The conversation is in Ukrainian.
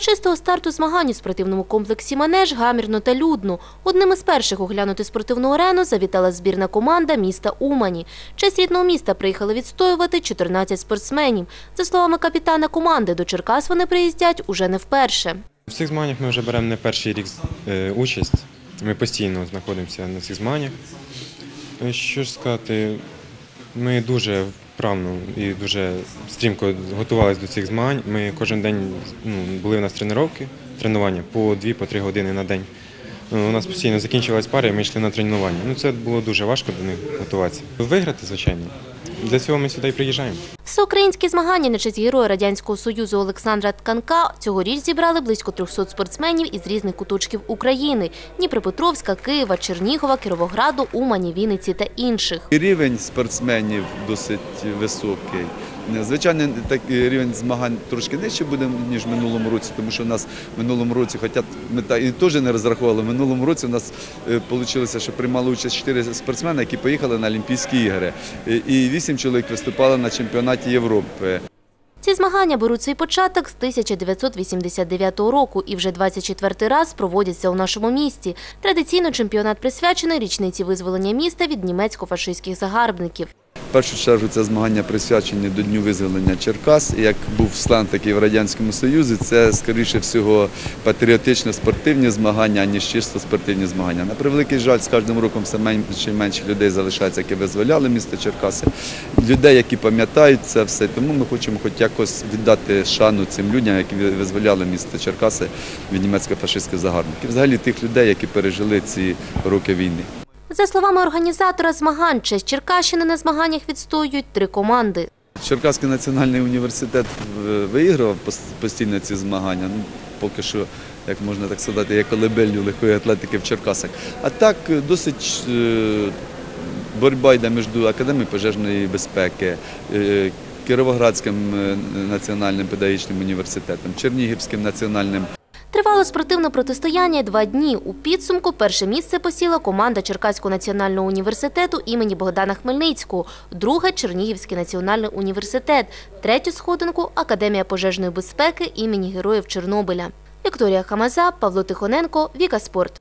урочистого старту змагань у спортивному комплексі «Манеж» гамірно та людно. Одним із перших оглянути спортивну арену завітала збірна команда міста Умані. Честь рідного міста приїхали відстоювати 14 спортсменів. За словами капітана команди, до Черкас вони приїздять уже не вперше. В цих змаганнях ми вже беремо не перший рік е, участь. Ми постійно знаходимося на цих змаганнях. Е, Що ж сказати, ми дуже вправно і дуже стрімко готувалися до цих змагань. Ми кожен день ну, були у нас тренування, тренування по 2-3 години на день. Ну, У нас постійно закінчилась пара, і ми йшли на тренування. Ну, це було дуже важко до них готуватися. Виграти, звичайно. Для цього ми сюди і приїжджаємо. Всеукраїнські змагання на честь героя Радянського Союзу Олександра Тканка цьогоріч зібрали близько 300 спортсменів із різних куточків України – Дніпропетровська, Києва, Чернігова, Кіровограду, Умані, Вінниці та інших. Рівень спортсменів досить високий. Звичайно, такий рівень змагань трошки нижче буде, ніж в минулому році, тому що в нас в минулому році, хоча ми та і теж не розраховували, в минулому році у нас вийшло, що приймали участь чотири спортсмени, які поїхали на Олімпійські ігри. І- І вісім чоловік виступали на чемпіонаті Європи. Ці змагання беруть свій початок з 1989 року і вже 24 раз проводяться у нашому місті. Традиційно чемпіонат присвячений річниці визволення міста від німецько-фашистських загарбників. В першу чергу це змагання присвячені до Дню визволення Черкас. Як був слан такий в Радянському Союзі, це скоріше всього патріотично-спортивні змагання, аніж чисто спортивні змагання. На превеликий жаль, з кожним роком все менше і менше людей залишається, які визволяли місто Черкаси. Людей, які пам'ятають це все. Тому ми хочемо хоч якось віддати шану цим людям, які визволяли місто Черкаси від німецько-фашистських загарбників. Взагалі тих людей, які пережили ці роки війни. За словами організатора змагань, честь Черкащини на змаганнях відстоюють три команди. Черкаський національний університет виіграв постійно ці змагання. Ну, поки що, як можна так сказати, є колебелью легкої атлетики в Черкасах. А так досить е, боротьба йде між Академією пожежної безпеки, е, Кіровоградським е, національним педагогічним університетом, Чернігівським національним Тривало спортивне протистояння два дні. У підсумку перше місце посіла команда Черкаського національного університету імені Богдана Хмельницького, друге – Чернігівський національний університет, третю сходинку – Академія пожежної безпеки імені Героїв Чорнобиля. Вікторія Хамаза, Павло Тихоненко, Віка Спорт.